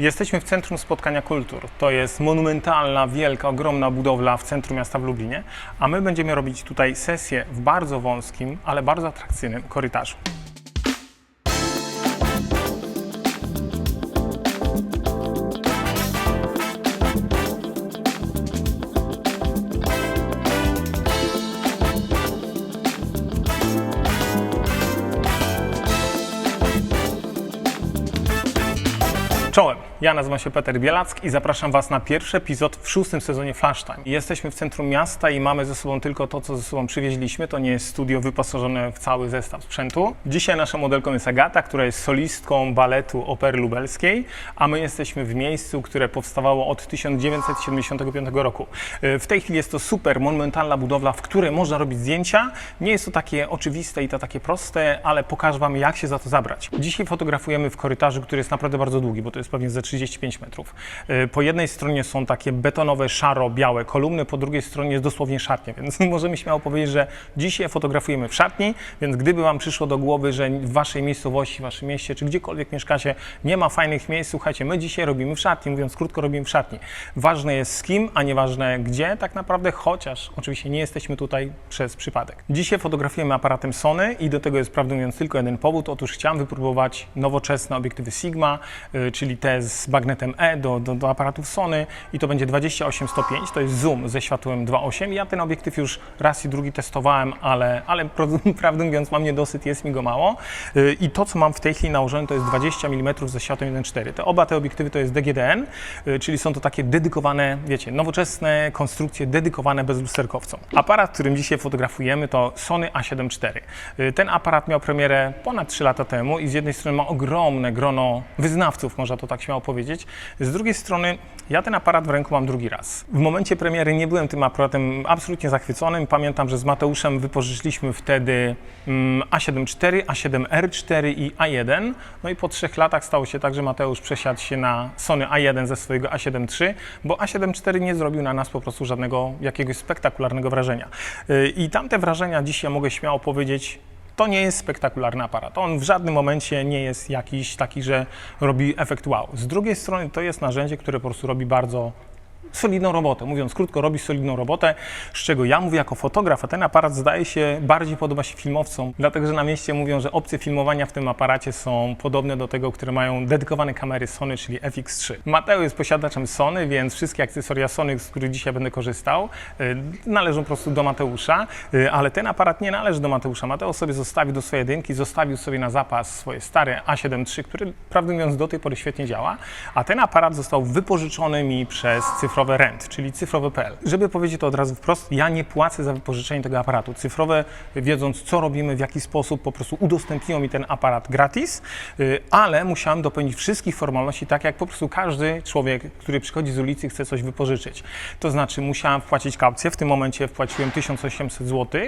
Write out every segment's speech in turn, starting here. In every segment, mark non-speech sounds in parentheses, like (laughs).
Jesteśmy w Centrum Spotkania Kultur. To jest monumentalna, wielka, ogromna budowla w centrum miasta w Lublinie, a my będziemy robić tutaj sesję w bardzo wąskim, ale bardzo atrakcyjnym korytarzu. Ja nazywam się Peter Bielack i zapraszam Was na pierwszy epizod w szóstym sezonie Flash Time. Jesteśmy w centrum miasta i mamy ze sobą tylko to, co ze sobą przywieźliśmy. To nie jest studio wyposażone w cały zestaw sprzętu. Dzisiaj naszą modelką jest Agata, która jest solistką baletu Opery Lubelskiej, a my jesteśmy w miejscu, które powstawało od 1975 roku. E, W tej chwili jest to super monumentalna budowla, w której można robić zdjęcia. Nie jest to takie oczywiste i to takie proste, ale pokażę Wam, jak się za to zabrać. Dzisiaj fotografujemy w korytarzu, który jest naprawdę bardzo długi, bo to jest pewnie ze 35 metrów. E, Po jednej stronie są takie betonowe, szaro-białe kolumny, po drugiej stronie jest dosłownie szatnia, (laughs) więc możemy śmiało powiedzieć, że dzisiaj fotografujemy w szatni, więc gdyby Wam przyszło do głowy, że w Waszej miejscowości, w Waszym mieście, czy gdziekolwiek mieszkacie, nie ma fajnych miejsc, słuchajcie, my dzisiaj robimy w szatni, mówiąc krótko, robimy w szatni. Ważne jest z kim, a nieważne gdzie, tak naprawdę, chociaż oczywiście nie jesteśmy tutaj przez przypadek. Dzisiaj fotografujemy aparatem Sony i do tego jest prawdę mówiąc tylko jeden powód. Otóż chciałem wypróbować nowoczesne obiektywy Sigma, y, czyli te z magnetem E do, do, do aparatów Sony i to będzie 28-105, to jest zoom ze światłem 2.8. Ja ten obiektyw już raz i drugi testowałem, ale, ale (laughs) prawdę mówiąc mam niedosyt, jest mi go mało. Y, I to, co mam w tej chwili nałożone, to jest 20 mm ze światłem 1.4. Te oba te obiektywy to jest DGDN, y, czyli są to takie dedykowane, wiecie, nowoczesne konstrukcje dedykowane bezlusterkowcom. Aparat, którym dzisiaj fotografujemy to Sony A7 IV. Y, Ten aparat miał premierę ponad 3 lata temu i z jednej strony ma ogromne grono wyznawców, można to tak śmiało powiedzieć. Z drugiej strony ja ten aparat w ręku mam drugi raz. W momencie premiery nie byłem tym aparatem absolutnie zachwyconym. Pamiętam, że z Mateuszem wypożyczyliśmy wtedy mm, A7 IV, A7R4 i A1. No i po trzech latach stało się tak, że Mateusz przesiadł się na Sony A1 ze swojego A7 III, bo A7 IV nie zrobił na nas po prostu żadnego jakiegoś spektakularnego wrażenia. Y, I tamte wrażenia dzisiaj mogę śmiało powiedzieć, to nie jest spektakularny aparat. On w żadnym momencie nie jest jakiś taki, że robi efekt wow. Z drugiej strony to jest narzędzie, które po prostu robi bardzo solidną robotę. Mówiąc krótko, robi solidną robotę, z czego ja mówię jako fotograf, a ten aparat zdaje się bardziej podoba się filmowcom, dlatego że na mieście mówią, że opcje filmowania w tym aparacie są podobne do tego, które mają dedykowane kamery Sony, czyli FX3. Mateo jest posiadaczem Sony, więc wszystkie akcesoria Sony, z których dzisiaj będę korzystał, y, należą po prostu do Mateusza, y, ale ten aparat nie należy do Mateusza. Mateo sobie zostawił do swojej jedynki, zostawił sobie na zapas swoje stare A7 III, który prawdę mówiąc do tej pory świetnie działa, a ten aparat został wypożyczony mi przez cyfrowe rent, czyli cyfrowe.pl. Żeby powiedzieć to od razu wprost, ja nie płacę za wypożyczenie tego aparatu. Cyfrowe, wiedząc co robimy, w jaki sposób, po prostu udostępniło mi ten aparat gratis, y, ale musiałem dopełnić wszystkich formalności, tak jak po prostu każdy człowiek, który przychodzi z ulicy chce coś wypożyczyć. To znaczy musiałem wpłacić kaucję, w tym momencie wpłaciłem 1800 zł,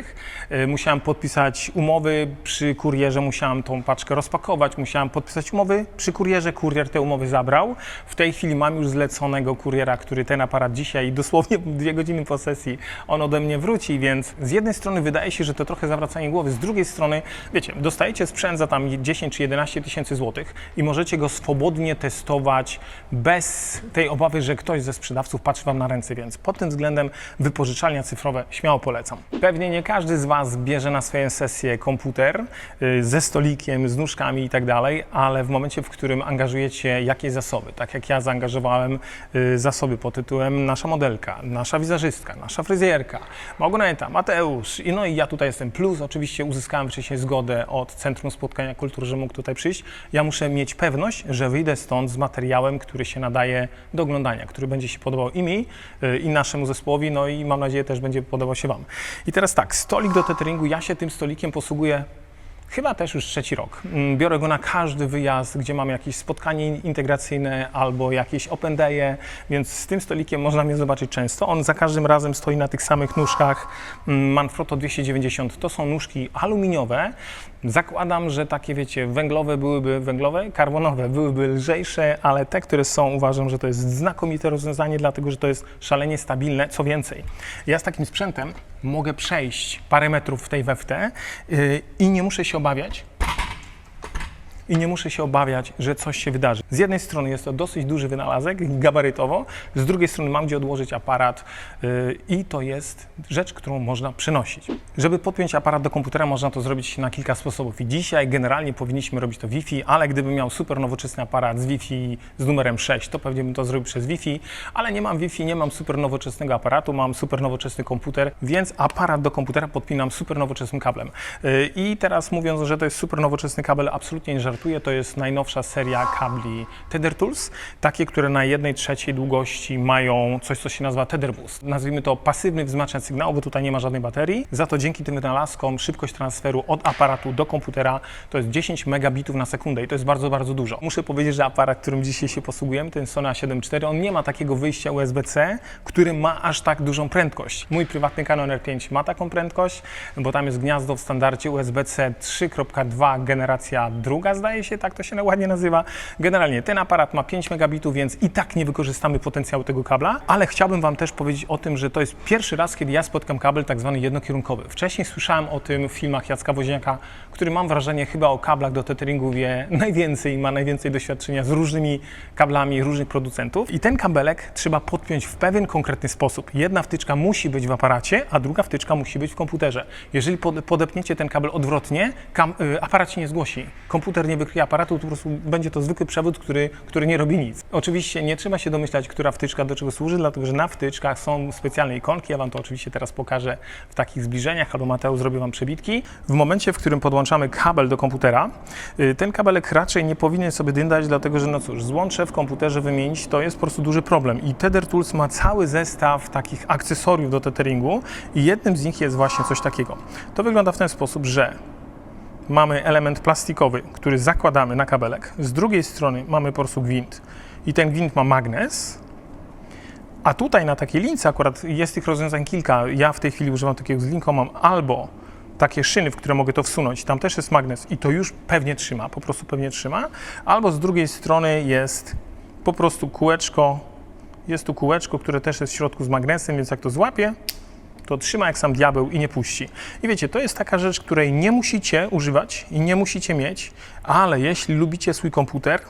y, musiałem podpisać umowy przy kurierze, musiałem tą paczkę rozpakować, musiałem podpisać umowy przy kurierze, kurier te umowy zabrał. W tej chwili mam już zleconego kuriera, który ten aparat dzisiaj, dosłownie (laughs) dwie godziny po sesji, on ode mnie wróci, więc z jednej strony wydaje się, że to trochę zawracanie głowy, z drugiej strony, wiecie, dostajecie sprzęt za tam 10 czy 11 tysięcy złotych i możecie go swobodnie testować bez tej obawy, że ktoś ze sprzedawców patrzy Wam na ręce, więc pod tym względem wypożyczalnia cyfrowe śmiało polecam. Pewnie nie każdy z Was bierze na swoją sesję komputer y, ze stolikiem, z nóżkami i tak dalej, ale w momencie, w którym angażujecie jakieś zasoby, tak jak ja zaangażowałem y, zasoby pod tytułem nasza modelka, nasza wizerzystka, nasza fryzjerka, Małgorzata, Mateusz, i no i ja tutaj jestem, plus oczywiście uzyskałem wcześniej zgodę od Centrum Spotkania Kultur, że mógł tutaj przyjść. Ja muszę mieć pewność, że wyjdę stąd z materiałem, który się nadaje do oglądania, który będzie się podobał i mi, y, i naszemu zespołowi, no i mam nadzieję też będzie podobał się Wam. I teraz tak, stolik do tetheringu, ja się tym stolikiem posługuję Chyba też już trzeci rok. Mm, Biorę go na każdy wyjazd, gdzie mam jakieś spotkanie integracyjne albo jakieś open day'e, więc z tym stolikiem można mnie zobaczyć często. On za każdym razem stoi na tych samych nóżkach mm, Manfrotto 290. To są nóżki aluminiowe. Zakładam, że takie, wiecie, węglowe byłyby węglowe, karbonowe byłyby lżejsze, ale te, które są, uważam, że to jest znakomite rozwiązanie, dlatego że to jest szalenie stabilne. Co więcej, ja z takim sprzętem mogę przejść parę metrów w tej we w te yy, i nie muszę się obawiać, i nie muszę się obawiać, że coś się wydarzy. Z jednej strony jest to dosyć duży wynalazek gabarytowo, z drugiej strony mam gdzie odłożyć aparat yy, i to jest rzecz, którą można przenosić. Żeby podpiąć aparat do komputera, można to zrobić na kilka sposobów. I dzisiaj generalnie powinniśmy robić to Wi-Fi, ale gdybym miał super nowoczesny aparat z Wi-Fi z numerem 6, to pewnie bym to zrobił przez Wi-Fi, ale nie mam Wi-Fi, nie mam super nowoczesnego aparatu, mam super nowoczesny komputer, więc aparat do komputera podpinam super nowoczesnym kablem. Yy, I teraz mówiąc, że to jest super nowoczesny kabel, absolutnie nie żartuję, to jest najnowsza seria kabli Tether Tools, takie, które na jednej trzeciej długości mają coś, co się nazywa Tether Boost. Nazwijmy to pasywny wzmacniacz sygnału, bo tutaj nie ma żadnej baterii. Za to dzięki tym wynalazkom szybkość transferu od aparatu do komputera to jest 10 megabitów na sekundę i to jest bardzo, bardzo dużo. Muszę powiedzieć, że aparat, którym dzisiaj się posługujemy, ten Sony A7 IV, on nie ma takiego wyjścia USB-C, który ma aż tak dużą prędkość. Mój prywatny Canon R5 ma taką prędkość, bo tam jest gniazdo w standardzie USB-C 3.2 generacja druga, zdaje się, tak to się ładnie nazywa. Generalnie ten aparat ma 5 megabitów, więc i tak nie wykorzystamy potencjału tego kabla, ale chciałbym Wam też powiedzieć o tym, że to jest pierwszy raz, kiedy ja spotkam kabel tak zwany jednokierunkowy. Wcześniej słyszałem o tym w filmach Jacka Woźniaka, który mam wrażenie chyba o kablach do tetheringu wie najwięcej ma najwięcej doświadczenia z różnymi kablami różnych producentów. I ten kabelek trzeba podpiąć w pewien konkretny sposób. Jedna wtyczka musi być w aparacie, a druga wtyczka musi być w komputerze. Jeżeli pod, podepniecie ten kabel odwrotnie, y, aparat się nie zgłosi. Komputer nie wykryje aparatu, to po prostu będzie to zwykły przewód, który, który nie robi nic. Oczywiście nie trzeba się domyślać, która wtyczka do czego służy, dlatego że na wtyczkach są specjalne ikonki. Ja Wam to oczywiście teraz pokażę w takich zbliżeniach, albo Mateusz zrobi Wam przebitki. W momencie, w którym podłączamy kabel do komputera, y, ten kabelek raczej nie powinien sobie dyndać, dlatego że no cóż, złącze w komputerze wymienić to jest po prostu duży problem. I Tether Tools ma cały zestaw takich akcesoriów do tetheringu i jednym z nich jest właśnie coś takiego. To wygląda w ten sposób, że mamy element plastikowy, który zakładamy na kabelek. Z drugiej strony mamy po prostu gwint i ten gwint ma magnes. A tutaj na takiej lince akurat jest tych rozwiązań kilka. Ja w tej chwili używam takiego z linką, mam albo takie szyny, w które mogę to wsunąć, tam też jest magnes i to już pewnie trzyma, po prostu pewnie trzyma, albo z drugiej strony jest po prostu kółeczko, jest tu kółeczko, które też jest w środku z magnesem, więc jak to złapie, to trzyma jak sam diabeł i nie puści. I wiecie, to jest taka rzecz, której nie musicie używać i nie musicie mieć, ale jeśli lubicie swój komputer,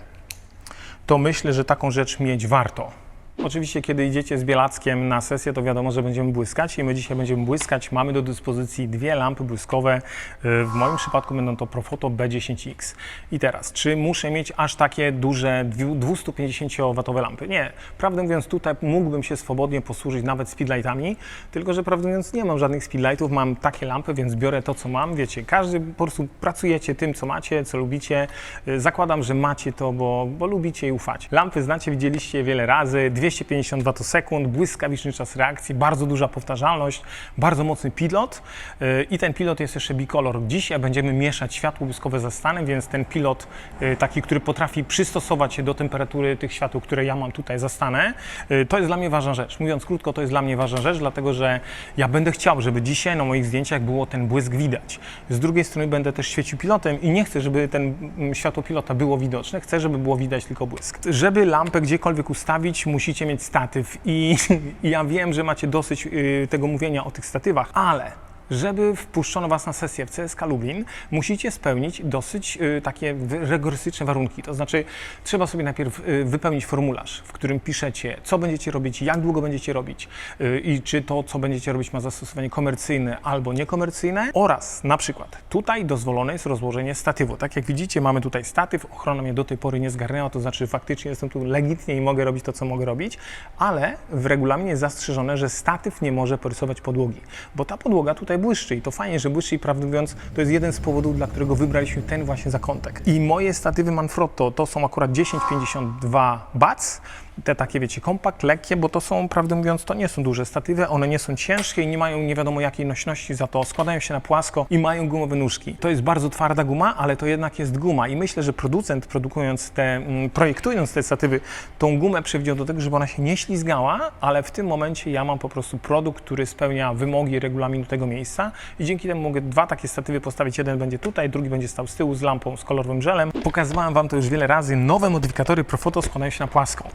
to myślę, że taką rzecz mieć warto. Oczywiście, kiedy idziecie z Bielackiem na sesję, to wiadomo, że będziemy błyskać i my dzisiaj będziemy błyskać. Mamy do dyspozycji dwie lampy błyskowe. Yy, W moim przypadku będą to Profoto B10X. I teraz, czy muszę mieć aż takie duże 250W lampy? Nie. Prawdę mówiąc, tutaj mógłbym się swobodnie posłużyć nawet speedlightami, tylko że prawdę mówiąc nie mam żadnych speedlightów, mam takie lampy, więc biorę to, co mam. Wiecie, każdy po prostu pracujecie tym, co macie, co lubicie. Yy, Zakładam, że macie to, bo, bo lubicie i ufacie. Lampy znacie, widzieliście wiele razy. 250 watosekund, błyskawiczny czas reakcji, bardzo duża powtarzalność, bardzo mocny pilot yy, i ten pilot jest jeszcze bicolor. Dzisiaj będziemy mieszać światło błyskowe ze stanem, więc ten pilot yy, taki, który potrafi przystosować się do temperatury tych światł, które ja mam tutaj za stanę, yy, to jest dla mnie ważna rzecz. Mówiąc krótko, to jest dla mnie ważna rzecz, dlatego że ja będę chciał, żeby dzisiaj na moich zdjęciach było ten błysk widać. Z drugiej strony będę też świecił pilotem i nie chcę, żeby ten mm, światło pilota było widoczne, chcę, żeby było widać tylko błysk. Żeby lampę gdziekolwiek ustawić, musicie mieć statyw i, (laughs) i ja wiem, że macie dosyć y, tego mówienia o tych statywach, ale żeby wpuszczono Was na sesję w CSK Lublin, musicie spełnić dosyć y, takie rygorystyczne warunki. To znaczy, trzeba sobie najpierw y, wypełnić formularz, w którym piszecie, co będziecie robić, jak długo będziecie robić y, i czy to, co będziecie robić, ma zastosowanie komercyjne albo niekomercyjne oraz na przykład tutaj dozwolone jest rozłożenie statywu. Tak jak widzicie, mamy tutaj statyw, ochrona mnie do tej pory nie zgarnęła, to znaczy faktycznie jestem tu legitnie i mogę robić to, co mogę robić, ale w regulaminie jest zastrzeżone, że statyw nie może porysować podłogi, bo ta podłoga tutaj błyszczy i to fajnie, że błyszczy i prawdę mówiąc, to jest jeden z powodów, dla którego wybraliśmy ten właśnie zakątek. I moje statywy Manfrotto to są akurat 1052 bac, te takie, wiecie, kompakt, lekkie, bo to są, prawdę mówiąc, to nie są duże statywy, one nie są ciężkie i nie mają nie wiadomo jakiej nośności, za to składają się na płasko i mają gumowe nóżki. To jest bardzo twarda guma, ale to jednak jest guma i myślę, że producent produkując te, mm, projektując te statywy, tą gumę przewidział do tego, żeby ona się nie ślizgała, ale w tym momencie ja mam po prostu produkt, który spełnia wymogi regulaminu tego miejsca i dzięki temu mogę dwa takie statywy postawić. Jeden będzie tutaj, drugi będzie stał z tyłu z lampą, z kolorowym żelem. Pokazywałem Wam to już wiele razy. Nowe modyfikatory Profoto składają się na płasko.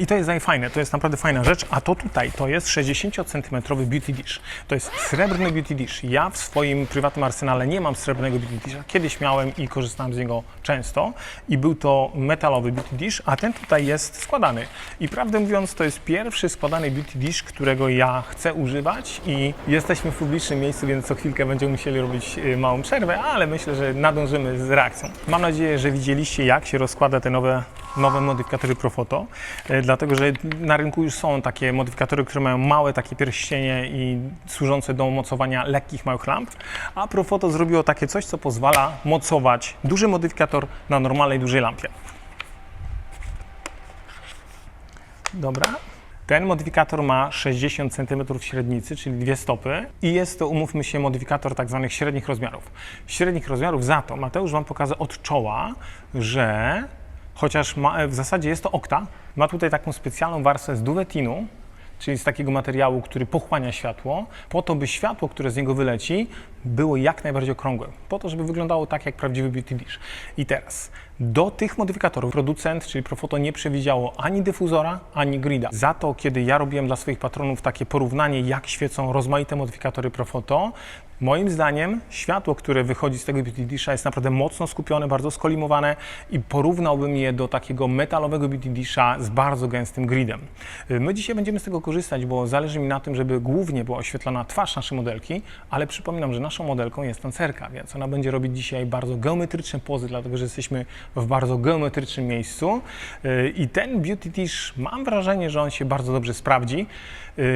I to jest fajne, to jest naprawdę fajna rzecz, a to tutaj to jest 60 cm beauty dish. To jest srebrny beauty dish. Ja w swoim prywatnym arsenale nie mam srebrnego beauty disha. Kiedyś miałem i korzystałem z niego często i był to metalowy beauty dish, a ten tutaj jest składany. I prawdę mówiąc, to jest pierwszy składany beauty dish, którego ja chcę używać i jesteśmy w publicznym miejscu, więc co chwilkę będziemy musieli robić y, małą przerwę, ale myślę, że nadążymy z reakcją. Mam nadzieję, że widzieliście, jak się rozkłada te nowe, nowe modyfikatory Profoto, y, dlatego że na rynku już są takie modyfikatory, które mają małe takie pierścienie i służące do mocowania lekkich małych lamp, a Profoto zrobiło takie coś, co pozwala mocować duży modyfikator na normalnej dużej lampie. Dobra. Ten modyfikator ma 60 cm średnicy, czyli dwie stopy i jest to, umówmy się, modyfikator tak zwanych średnich rozmiarów. Średnich rozmiarów za to Mateusz Wam pokaże od czoła, że chociaż ma, w zasadzie jest to okta, ma tutaj taką specjalną warstwę z duwetinu, czyli z takiego materiału, który pochłania światło, po to, by światło, które z niego wyleci, było jak najbardziej okrągłe, po to, żeby wyglądało tak jak prawdziwy beauty dish. I teraz do tych modyfikatorów producent, czyli Profoto, nie przewidziało ani dyfuzora, ani grida. Za to, kiedy ja robiłem dla swoich patronów takie porównanie, jak świecą rozmaite modyfikatory Profoto, moim zdaniem światło, które wychodzi z tego beauty disha jest naprawdę mocno skupione, bardzo skolimowane i porównałbym je do takiego metalowego beauty disha z bardzo gęstym gridem. My dzisiaj będziemy z tego korzystać, bo zależy mi na tym, żeby głównie była oświetlona twarz naszej modelki, ale przypominam, że naszą modelką jest tancerka, więc ona będzie robić dzisiaj bardzo geometryczne pozy, dlatego że jesteśmy w bardzo geometrycznym miejscu Yy, i ten beauty dish mam wrażenie, że on się bardzo dobrze sprawdzi,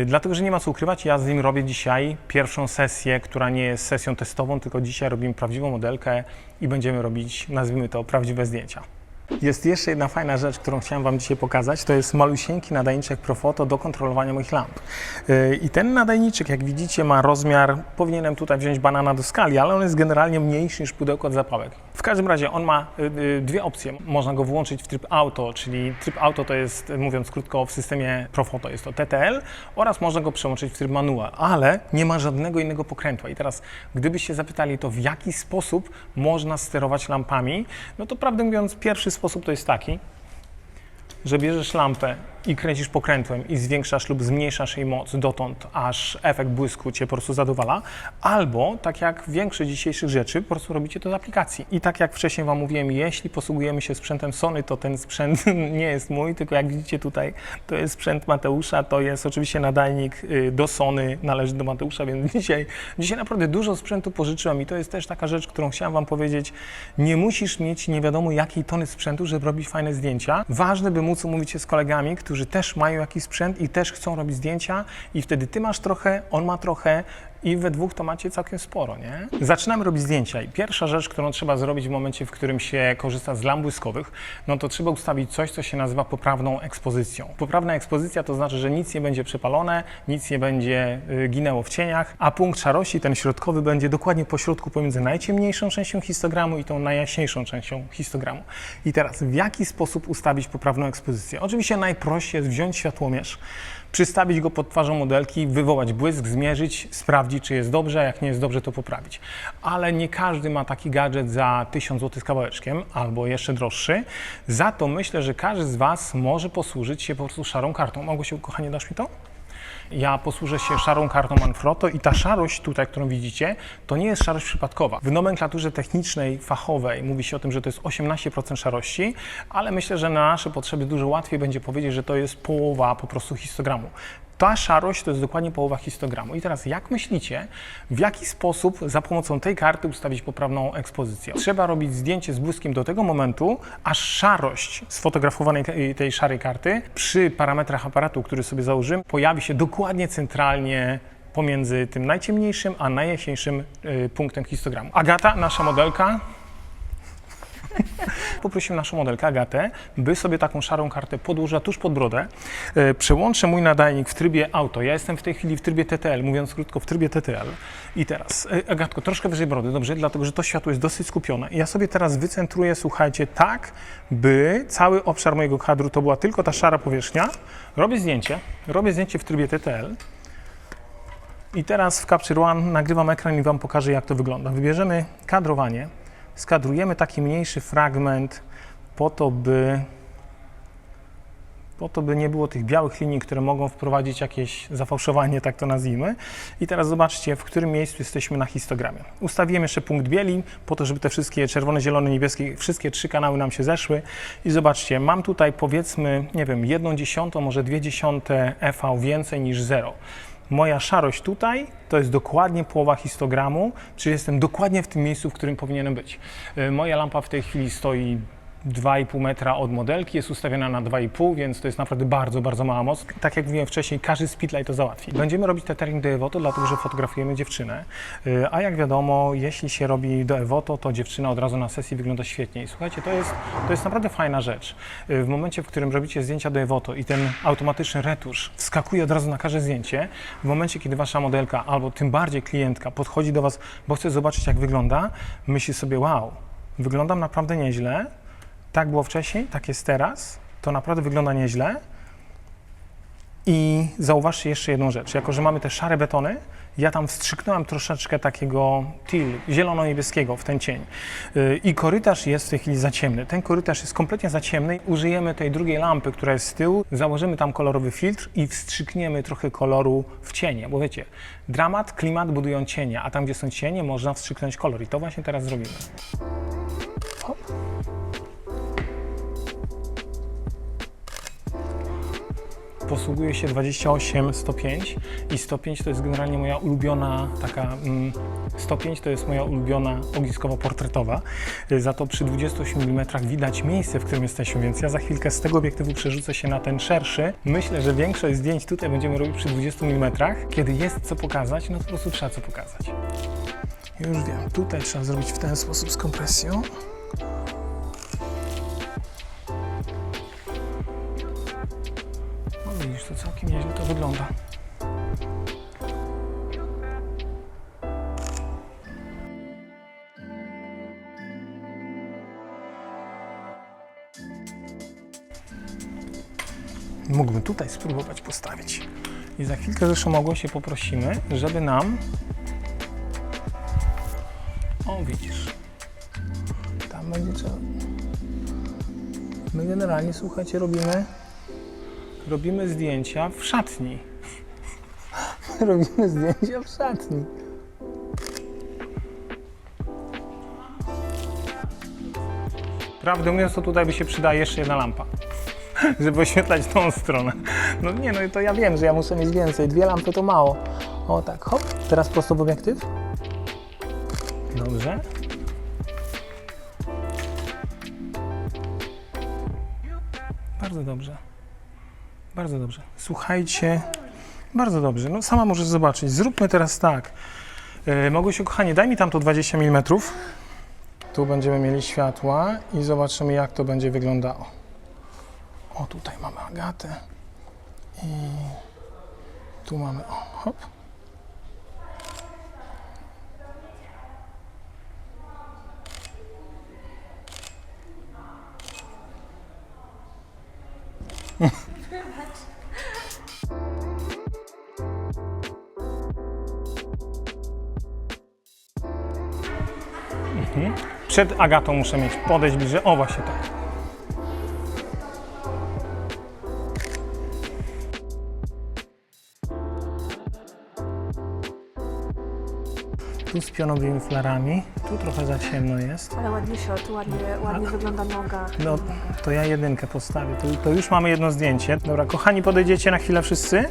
dlatego że nie ma co ukrywać, ja z nim robię dzisiaj pierwszą sesję, która nie jest sesją testową, tylko dzisiaj robimy prawdziwą modelkę i będziemy robić, nazwijmy to, prawdziwe zdjęcia. Jest jeszcze jedna fajna rzecz, którą chciałem Wam dzisiaj pokazać. To jest malusieńki nadajniczek Profoto do kontrolowania moich lamp. Yy, I ten nadajniczek, jak widzicie, ma rozmiar, powinienem tutaj wziąć banana do skali, ale on jest generalnie mniejszy niż pudełko od zapałek. W każdym razie on ma y, y, dwie opcje. Można go włączyć w tryb auto, czyli tryb auto to jest, mówiąc krótko, w systemie Profoto jest to TTL oraz można go przełączyć w tryb manual, ale nie ma żadnego innego pokrętła. I teraz, gdybyście zapytali to, w jaki sposób można sterować lampami, no to prawdę mówiąc, pierwszy sposób to jest taki, że bierzesz lampę i kręcisz pokrętłem i zwiększasz lub zmniejszasz jej moc dotąd, aż efekt błysku Cię po prostu zadowala, albo tak jak większość dzisiejszych rzeczy, po prostu robicie to z aplikacji. I tak jak wcześniej Wam mówiłem, jeśli posługujemy się sprzętem Sony, to ten sprzęt (laughs) nie jest mój, tylko jak widzicie tutaj, to jest sprzęt Mateusza, to jest oczywiście nadajnik y, do Sony, należy do Mateusza, więc (laughs) dzisiaj, dzisiaj naprawdę dużo sprzętu pożyczyłem i to jest też taka rzecz, którą chciałem Wam powiedzieć. Nie musisz mieć nie wiadomo jakiej tony sprzętu, żeby robić fajne zdjęcia. Ważne, by móc umówić się z kolegami, którzy też mają jakiś sprzęt i też chcą robić zdjęcia i wtedy Ty masz trochę, on ma trochę i we dwóch to macie całkiem sporo, nie? Zaczynamy robić zdjęcia i pierwsza rzecz, którą trzeba zrobić w momencie, w którym się korzysta z lamp błyskowych, no to trzeba ustawić coś, co się nazywa poprawną ekspozycją. Poprawna ekspozycja to znaczy, że nic nie będzie przepalone, nic nie będzie y, ginęło w cieniach, a punkt szarości, ten środkowy, będzie dokładnie po środku pomiędzy najciemniejszą częścią histogramu i tą najjaśniejszą częścią histogramu. I teraz, w jaki sposób ustawić poprawną ekspozycję? Oczywiście najprościej jest wziąć światłomierz, przystawić go pod twarzą modelki, wywołać błysk, zmierzyć, sprawdzić, czy jest dobrze, a jak nie jest dobrze, to poprawić. Ale nie każdy ma taki gadżet za 1000 zł z kawałeczkiem, albo jeszcze droższy. Za to myślę, że każdy z Was może posłużyć się po prostu szarą kartą. Małgosiu, kochanie, dasz mi to? Ja posłużę się szarą kartą Manfrotto i ta szarość tutaj, którą widzicie, to nie jest szarość przypadkowa. W nomenklaturze technicznej, fachowej mówi się o tym, że to jest 18% szarości, ale myślę, że na nasze potrzeby dużo łatwiej będzie powiedzieć, że to jest połowa po prostu histogramu. Ta szarość to jest dokładnie połowa histogramu. I teraz jak myślicie, w jaki sposób za pomocą tej karty ustawić poprawną ekspozycję? Trzeba robić zdjęcie z błyskiem do tego momentu, aż szarość sfotografowanej tej, szarej karty przy parametrach aparatu, który sobie założymy, pojawi się dokładnie centralnie pomiędzy tym najciemniejszym a najjaśniejszym y, punktem histogramu. Agata, nasza modelka, (laughs) Poprosiłem naszą modelkę Agatę, by sobie taką szarą kartę podłożyła tuż pod brodę. E, Przełączę mój nadajnik w trybie auto. Ja jestem w tej chwili w trybie TTL, mówiąc krótko, w trybie TTL. I teraz, e, Agatko, troszkę wyżej brody, dobrze? Dlatego, że to światło jest dosyć skupione. Ja sobie teraz wycentruję, słuchajcie, tak, by cały obszar mojego kadru to była tylko ta szara powierzchnia. Robię zdjęcie, robię zdjęcie w trybie TTL. I teraz w Capture One nagrywam ekran i Wam pokażę, jak to wygląda. Wybierzemy kadrowanie, skadrujemy taki mniejszy fragment po to, by po to, by nie było tych białych linii, które mogą wprowadzić jakieś zafałszowanie, tak to nazwijmy. I teraz zobaczcie, w którym miejscu jesteśmy na histogramie. Ustawiłem jeszcze punkt bieli, po to, żeby te wszystkie czerwone, zielone, niebieskie, wszystkie trzy kanały nam się zeszły. I zobaczcie, mam tutaj powiedzmy, nie wiem, jedną dziesiątą, może dwie dziesiąte EV więcej niż zero. Moja szarość tutaj to jest dokładnie połowa histogramu, czyli jestem dokładnie w tym miejscu, w którym powinienem być. Y, Moja lampa w tej chwili stoi 2,5 metra od modelki, jest ustawiona na 2,5, więc to jest naprawdę bardzo, bardzo mała moc. Tak jak mówiłem wcześniej, każdy speedlight to załatwi. Będziemy robić tethering do Evoto, dlatego że fotografujemy dziewczynę, Y, a jak wiadomo, jeśli się robi do Evoto, to dziewczyna od razu na sesji wygląda świetnie. I słuchajcie, to jest, to jest naprawdę fajna rzecz. Y, W momencie, w którym robicie zdjęcia do Evoto i ten automatyczny retusz wskakuje od razu na każde zdjęcie, w momencie, kiedy wasza modelka albo tym bardziej klientka podchodzi do was, bo chce zobaczyć, jak wygląda, myśli sobie, wow, wyglądam naprawdę nieźle, tak było wcześniej, tak jest teraz, to naprawdę wygląda nieźle. I zauważcie jeszcze jedną rzecz. Jako, że mamy te szare betony, ja tam wstrzyknąłem troszeczkę takiego teal, zielono-niebieskiego w ten cień. Yy, I korytarz jest w tej chwili za ciemny. Ten korytarz jest kompletnie za ciemny. Użyjemy tej drugiej lampy, która jest z tyłu, założymy tam kolorowy filtr i wstrzykniemy trochę koloru w cienie. Bo wiecie, dramat, klimat budują cienie, a tam, gdzie są cienie, można wstrzyknąć kolor. I to właśnie teraz zrobimy. Hop. Posługuję się 28 105 i 105 to jest generalnie moja ulubiona taka mm, 105 to jest moja ulubiona ogniskowo-portretowa. Za to przy 28 mm widać miejsce, w którym jesteśmy, więc ja za chwilkę z tego obiektywu przerzucę się na ten szerszy. Myślę, że większość zdjęć tutaj będziemy robić przy 20 mm. Kiedy jest co pokazać, no to po prostu trzeba co pokazać. Już wiem, tutaj trzeba zrobić w ten sposób z kompresją. To całkiem nieźle to wygląda. Mógłbym tutaj spróbować postawić. I za chwilkę zresztą mogło się poprosimy, żeby nam... O, widzisz. Tam będzie trzeba... My generalnie, słuchajcie, robimy robimy zdjęcia w szatni. (laughs) robimy zdjęcia w szatni. Prawdę mówiąc, to tutaj by się przydała jeszcze jedna lampa, (laughs) żeby oświetlać tą stronę. No nie, no to ja wiem, że ja muszę mieć więcej. Dwie lampy to mało. O tak, hop. Teraz prosto w obiektyw. Dobrze. Bardzo dobrze. Bardzo dobrze. Słuchajcie, bardzo dobrze. No sama możesz zobaczyć. Zróbmy teraz tak. Yy, Mogłysiu, kochanie, daj mi tam to 20 mm. Tu będziemy mieli światła i zobaczymy, jak to będzie wyglądało. O, tutaj mamy Agatę. I tu mamy, o, hop. Przed Agatą muszę mieć, podejść bliżej. O, właśnie tak. Tu z pionowymi flarami, tu trochę za ciemno jest. Ale ładnie shot, ładnie, ładnie wygląda noga. No, to ja jedynkę postawię. To, to już mamy jedno zdjęcie. Dobra, kochani, podejdziecie na chwilę wszyscy?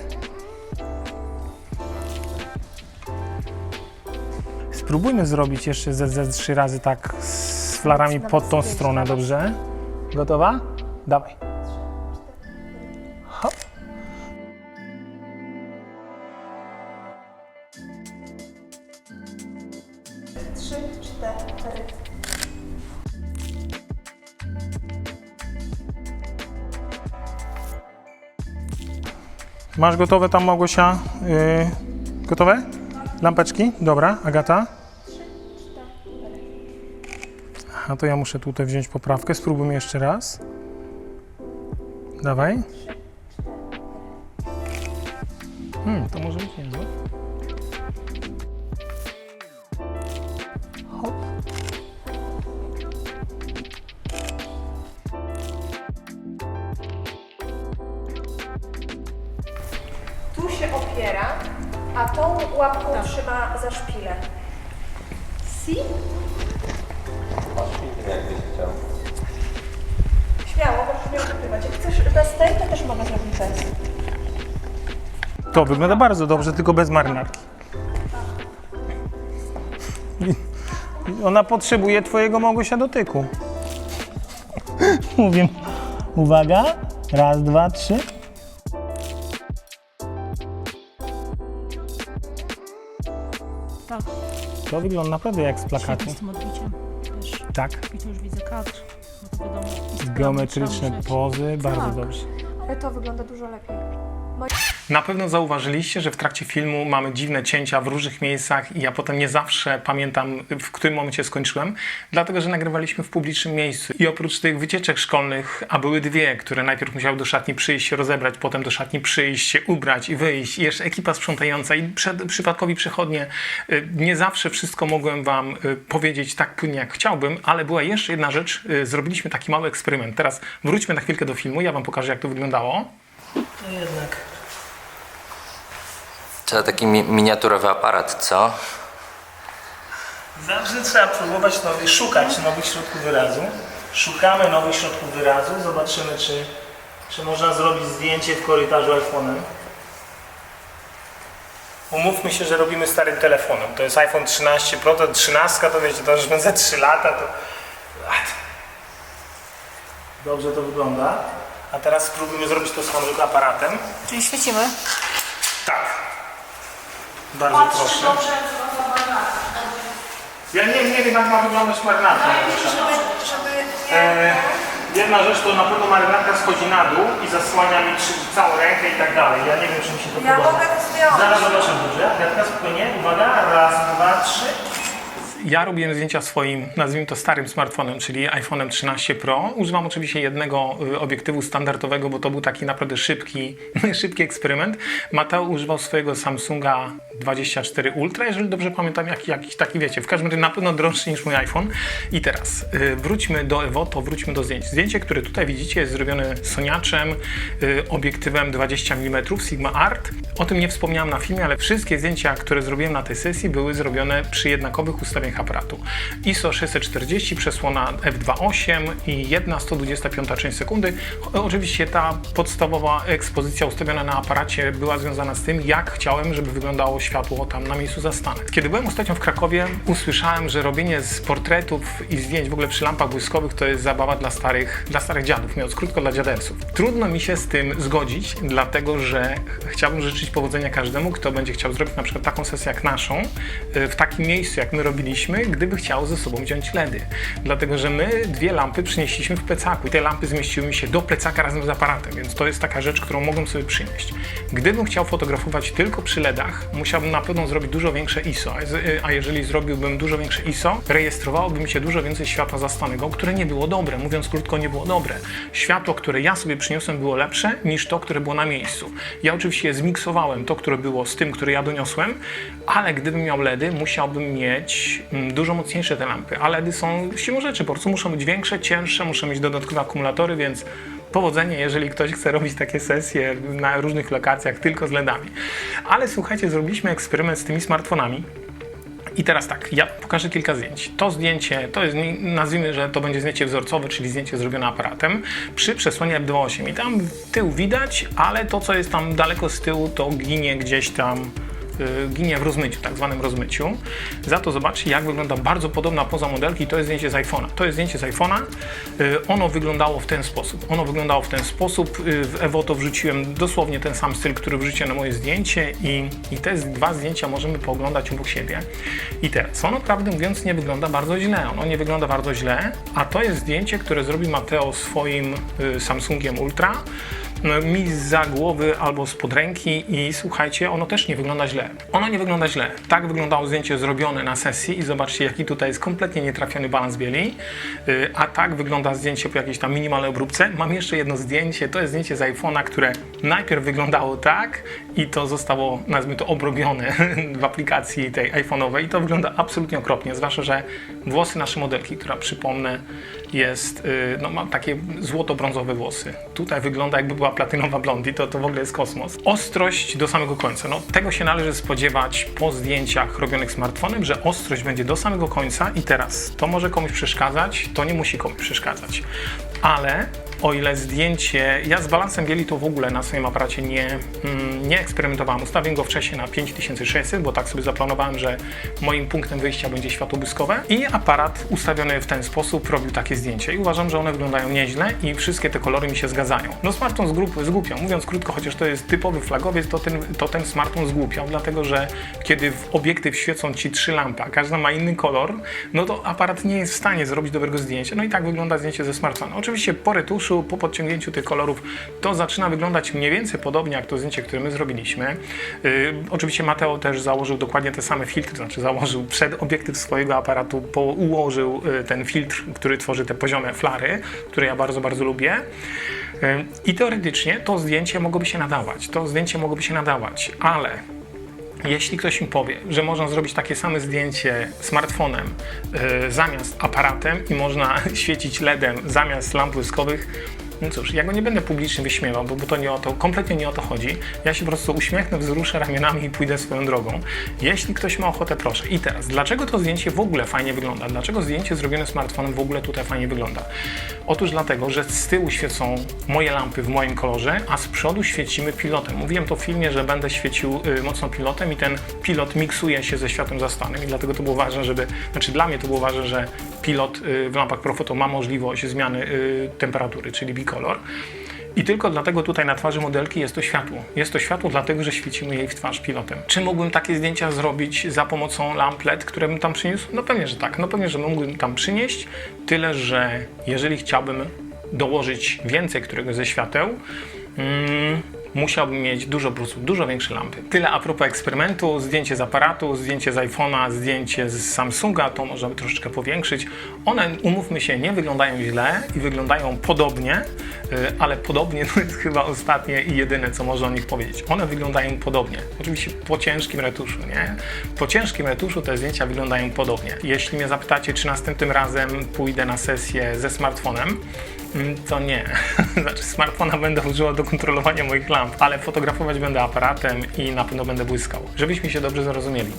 Spróbujmy zrobić jeszcze ze, ze trzy razy tak z flarami pod tą stronę, dobrze? Gotowa? Dawaj. Hop. Trzy, cztery. Masz gotowe tam, Małgosia? Yy, gotowe? Lampeczki? Dobra, Agata? Aha, to ja muszę tutaj wziąć poprawkę. Spróbujmy jeszcze raz. Dawaj. Hmm, to może być niezłe. Tu się opiera, a tą łapką tak. trzyma za szpilę. Też mogę zrobić bez. To wygląda bardzo dobrze, tylko bez marynarki. I- Ona potrzebuje twojego Małgosia dotyku. Mówię. Uwaga. Raz, dwa, trzy. Tak, To wygląda naprawdę jak z plakatu. z tym odbiciem. Wiesz, Tak. i tu już widzę kadr. No to wiadomo. Geometryczne pozy, bardzo Tak. dobrze. To wygląda dużo lepiej. Na pewno zauważyliście, że w trakcie filmu mamy dziwne cięcia w różnych miejscach i ja potem nie zawsze pamiętam, w którym momencie skończyłem, dlatego że nagrywaliśmy w publicznym miejscu. I oprócz tych wycieczek szkolnych, a były dwie, które najpierw musiały do szatni przyjść, się rozebrać, potem do szatni przyjść, się ubrać i wyjść, i jeszcze ekipa sprzątająca i przed, przypadkowi przechodnie. Y, Nie zawsze wszystko mogłem Wam y, powiedzieć tak płynnie, jak chciałbym, ale była jeszcze jedna rzecz. Y, Zrobiliśmy taki mały eksperyment. Teraz wróćmy na chwilkę do filmu, ja Wam pokażę, jak to wyglądało. To jednak. Trzeba taki mi miniaturowy aparat, co? Zawsze trzeba próbować nowych, szukać nowych środków wyrazu. Szukamy nowych środków wyrazu, zobaczymy czy, czy można zrobić zdjęcie w korytarzu iPhone'em. Umówmy się, że robimy starym telefonem. To jest iPhone 13 Pro, to 13, to wiecie, to już będzie 3 lata, to... Dobrze to wygląda. A teraz spróbujmy zrobić to tylko aparatem. Czyli świecimy. Tak. Bardzo proszę. Ja nie, nie wiem, jak ma wyglądać marynarka. E, jedna rzecz to na pewno marynarka schodzi na dół i zasłania mi trzy- całą rękę i tak dalej. Ja nie wiem, czy mi się to Ja podoba. mogę to zdjąć. Zaraz zobaczymy, dobrze? Agatka, spokojnie. Uwaga, raz, dwa, trzy. Ja robiłem zdjęcia swoim, nazwijmy to starym smartfonem, czyli iPhone'em 13 Pro. Używam oczywiście jednego y, obiektywu standardowego, bo to był taki naprawdę szybki, (laughs) szybki eksperyment. Mateo używał swojego Samsunga 24 Ultra, jeżeli dobrze pamiętam, jak, jakiś taki, wiecie, w każdym razie na pewno droższy niż mój iPhone. I teraz y, wróćmy do Evoto, wróćmy do zdjęć. Zdjęcie, które tutaj widzicie jest zrobione Soniaczem, y, obiektywem 20 mm Sigma Art. O tym nie wspomniałem na filmie, ale wszystkie zdjęcia, które zrobiłem na tej sesji były zrobione przy jednakowych ustawieniach aparatu. ISO 640, przesłona f2.8 i jedna 125 część sekundy. Oczywiście ta podstawowa ekspozycja ustawiona na aparacie była związana z tym, jak chciałem, żeby wyglądało światło tam na miejscu zastanek. Kiedy byłem ostatnio w Krakowie, usłyszałem, że robienie z portretów i zdjęć w ogóle przy lampach błyskowych to jest zabawa dla starych, dla starych dziadów, mówiąc krótko dla dziadersów. Trudno mi się z tym zgodzić, dlatego że chciałbym życzyć powodzenia każdemu, kto będzie chciał zrobić na przykład taką sesję jak naszą, y, w takim miejscu jak my robiliśmy, gdyby chciał ze sobą wziąć LEDy. Dlatego, że my dwie lampy przynieśliśmy w plecaku i te lampy zmieściły mi się do plecaka razem z aparatem, więc to jest taka rzecz, którą mogłem sobie przynieść. Gdybym chciał fotografować tylko przy LEDach, musiałbym na pewno zrobić dużo większe ISO, a z- a jeżeli zrobiłbym dużo większe ISO, rejestrowałoby mi się dużo więcej światła zastanego, które nie było dobre. Mówiąc krótko, nie było dobre. Światło, które ja sobie przyniosłem, było lepsze niż to, które było na miejscu. Ja oczywiście zmiksowałem to, które było z tym, które ja doniosłem, ale gdybym miał LEDy, musiałbym mieć dużo mocniejsze te lampy. A LEDy są siłą rzeczy, po prostu muszą być większe, cięższe, muszą mieć dodatkowe akumulatory, więc powodzenie, jeżeli ktoś chce robić takie sesje na różnych lokacjach tylko z LEDami. Ale słuchajcie, zrobiliśmy eksperyment z tymi smartfonami. I teraz tak, ja pokażę kilka zdjęć. To zdjęcie, to jest, nazwijmy, że to będzie zdjęcie wzorcowe, czyli zdjęcie zrobione aparatem przy przesłonie f2.8. I tam tył widać, ale to, co jest tam daleko z tyłu, to ginie gdzieś tam ginie w rozmyciu, tak zwanym rozmyciu. Za to zobaczcie, jak wygląda bardzo podobna poza modelki. To jest zdjęcie z iPhone'a. To jest zdjęcie z iPhone'a. Y, Ono wyglądało w ten sposób. Ono wyglądało w ten sposób. Y, W Evoto wrzuciłem dosłownie ten sam styl, który wrzuciłem na moje zdjęcie i, i te dwa zdjęcia możemy pooglądać obok siebie. I teraz, ono prawdę mówiąc nie wygląda bardzo źle. Ono nie wygląda bardzo źle, a to jest zdjęcie, które zrobił Mateo swoim y, Samsungiem Ultra mi za głowy albo spod ręki i słuchajcie, ono też nie wygląda źle. Ono nie wygląda źle. Tak wyglądało zdjęcie zrobione na sesji i zobaczcie, jaki tutaj jest kompletnie nietrafiony balans bieli. Yy, A tak wygląda zdjęcie po jakiejś tam minimalnej obróbce. Mam jeszcze jedno zdjęcie, to jest zdjęcie z iPhone'a, które najpierw wyglądało tak i to zostało, nazwijmy to, obrobione (laughs) w aplikacji tej iPhone'owej i to wygląda absolutnie okropnie, zwłaszcza, że włosy naszej modelki, która przypomnę jest, yy, no ma takie złoto-brązowe włosy. Tutaj wygląda jakby była była platynowa blondi, to, to w ogóle jest kosmos. Ostrość do samego końca. No, tego się należy spodziewać po zdjęciach robionych smartfonem, że ostrość będzie do samego końca i teraz to może komuś przeszkadzać, to nie musi komuś przeszkadzać. Ale o ile zdjęcie, ja z balansem bieli to w ogóle na swoim aparacie nie, mm, nie eksperymentowałem. Ustawiłem go wcześniej na 5600, bo tak sobie zaplanowałem, że moim punktem wyjścia będzie światło błyskowe i aparat ustawiony w ten sposób robił takie zdjęcie i uważam, że one wyglądają nieźle i wszystkie te kolory mi się zgadzają. No smartfon zgłup- zgłupiał, mówiąc krótko, chociaż to jest typowy flagowiec, to ten, to ten smartfon zgłupiał, dlatego że kiedy w obiektyw świecą Ci trzy lampy, a każda ma inny kolor, no to aparat nie jest w stanie zrobić dobrego zdjęcia. No i tak wygląda zdjęcie ze smartfona. Oczywiście po retuszu, po podciągnięciu tych kolorów, to zaczyna wyglądać mniej więcej podobnie jak to zdjęcie, które my zrobiliśmy. Yy, oczywiście Mateo też założył dokładnie te same filtry, znaczy założył przed obiektyw swojego aparatu, po, ułożył yy, ten filtr, który tworzy te poziome flary, które ja bardzo, bardzo lubię. Yy, I teoretycznie to zdjęcie mogłoby się nadawać, to zdjęcie mogłoby się nadawać, ale jeśli ktoś mi powie, że można zrobić takie same zdjęcie smartfonem y, zamiast aparatem i można (laughs) świecić LEDem zamiast lamp błyskowych, no cóż, ja go nie będę publicznie wyśmiewał, bo, to nie o to, kompletnie nie o to chodzi. Ja się po prostu uśmiechnę, wzruszę ramionami i pójdę swoją drogą. Jeśli ktoś ma ochotę, proszę. I teraz, dlaczego to zdjęcie w ogóle fajnie wygląda? Dlaczego zdjęcie zrobione smartfonem w ogóle tutaj fajnie wygląda? Otóż dlatego, że z tyłu świecą moje lampy w moim kolorze, a z przodu świecimy pilotem. Mówiłem to w filmie, że będę świecił y, mocno pilotem i ten pilot miksuje się ze światłem zastanym i dlatego to było ważne, żeby, znaczy dla mnie to było ważne, że pilot y, w lampach Profoto ma możliwość zmiany y, temperatury, czyli bicolor. I tylko dlatego tutaj na twarzy modelki jest to światło. Jest to światło dlatego, że świecimy jej w twarz pilotem. Czy mógłbym takie zdjęcia zrobić za pomocą lamp LED, które bym tam przyniósł? No pewnie, że tak. No pewnie, że mógłbym tam przynieść. Tyle, że jeżeli chciałbym dołożyć więcej któregoś ze świateł, mm, musiałbym mieć dużo, prostu dużo większe lampy. Tyle a propos eksperymentu, zdjęcie z aparatu, zdjęcie z iPhone'a, zdjęcie z Samsunga, to można by troszeczkę powiększyć. One, umówmy się, nie wyglądają źle i wyglądają podobnie, y, ale podobnie (laughs) to jest chyba ostatnie i jedyne, co można o nich powiedzieć. One wyglądają podobnie. Oczywiście po ciężkim retuszu, nie? Po ciężkim retuszu te zdjęcia wyglądają podobnie. Jeśli mnie zapytacie, czy następnym razem pójdę na sesję ze smartfonem, To nie. (laughs) Znaczy, smartfona będę używał do kontrolowania moich lamp, ale fotografować będę aparatem i na pewno będę błyskał. Żebyśmy się dobrze zrozumieli.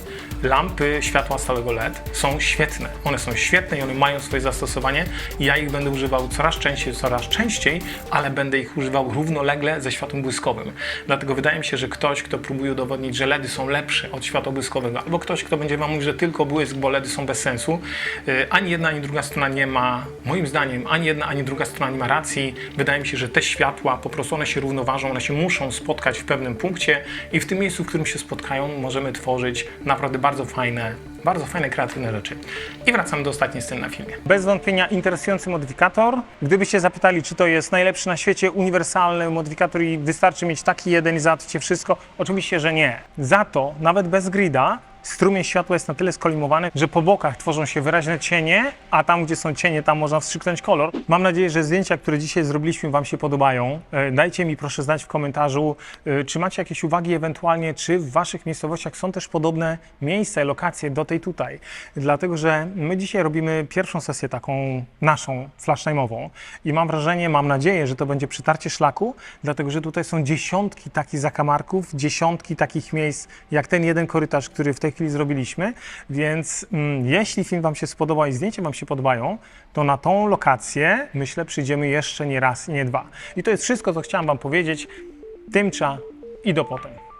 Lampy światła stałego LED są świetne. One są świetne i one mają swoje zastosowanie. Ja ich będę używał coraz częściej, coraz częściej, ale będę ich używał równolegle ze światłem błyskowym. Dlatego wydaje mi się, że ktoś, kto próbuje udowodnić, że LEDy są lepsze od światła błyskowego, albo ktoś, kto będzie wam mówił, że tylko błysk, bo LEDy są bez sensu, yy, ani jedna, ani druga strona nie ma, moim zdaniem, ani jedna, ani druga strona nie ma. Wydaje mi się, że te światła po prostu one się równoważą, one się muszą spotkać w pewnym punkcie i w tym miejscu, w którym się spotkają, możemy tworzyć naprawdę bardzo fajne, bardzo fajne, kreatywne rzeczy. I wracamy do ostatniej sceny na filmie. Bez wątpienia interesujący modyfikator. Gdybyście zapytali, czy to jest najlepszy na świecie uniwersalny modyfikator i wystarczy mieć taki jeden i załatwicie wszystko, oczywiście, że nie. Za to nawet bez grida strumień światła jest na tyle skolimowany, że po bokach tworzą się wyraźne cienie, a tam, gdzie są cienie, tam można wstrzyknąć kolor. Mam nadzieję, że zdjęcia, które dzisiaj zrobiliśmy, Wam się podobają. E, Dajcie mi proszę znać w komentarzu, e, czy macie jakieś uwagi ewentualnie, czy w Waszych miejscowościach są też podobne miejsca, lokacje do tej tutaj. Dlatego, że my dzisiaj robimy pierwszą sesję taką naszą, flash time'ową i mam wrażenie, mam nadzieję, że to będzie przytarcie szlaku, dlatego, że tutaj są dziesiątki takich zakamarków, dziesiątki takich miejsc, jak ten jeden korytarz, który w tej chwili zrobiliśmy, więc mm, jeśli film Wam się spodobał i zdjęcia Wam się podobają, to na tą lokację, myślę, przyjdziemy jeszcze nie raz nie dwa. I to jest wszystko, co chciałam Wam powiedzieć. Tymcza i do potem.